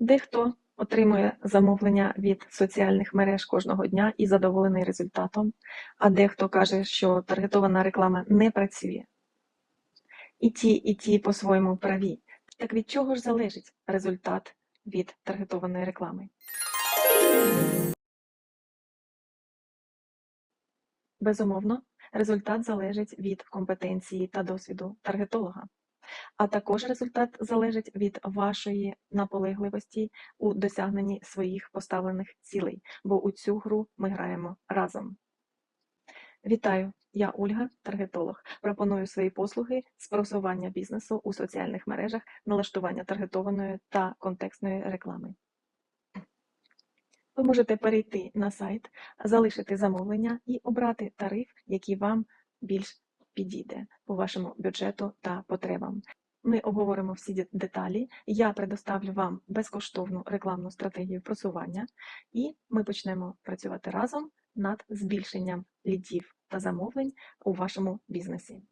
Дехто отримує замовлення від соціальних мереж кожного дня і задоволений результатом, а дехто каже, що таргетована реклама не працює. І ті, і ті по-своєму праві. Так від чого ж залежить результат від таргетованої реклами? Безумовно, результат залежить від компетенції та досвіду таргетолога, а також результат залежить від вашої наполегливості у досягненні своїх поставлених цілей, бо у цю гру ми граємо разом. Вітаю! Я Ольга, таргетолог. Пропоную свої послуги з просування бізнесу у соціальних мережах, налаштування таргетованої та контекстної реклами. Ви можете перейти на сайт, залишити замовлення і обрати тариф, який вам більш підійде по вашому бюджету та потребам. Ми обговоримо всі деталі. Я предоставлю вам безкоштовну рекламну стратегію просування, і ми почнемо працювати разом над збільшенням лідів та замовлень у вашому бізнесі.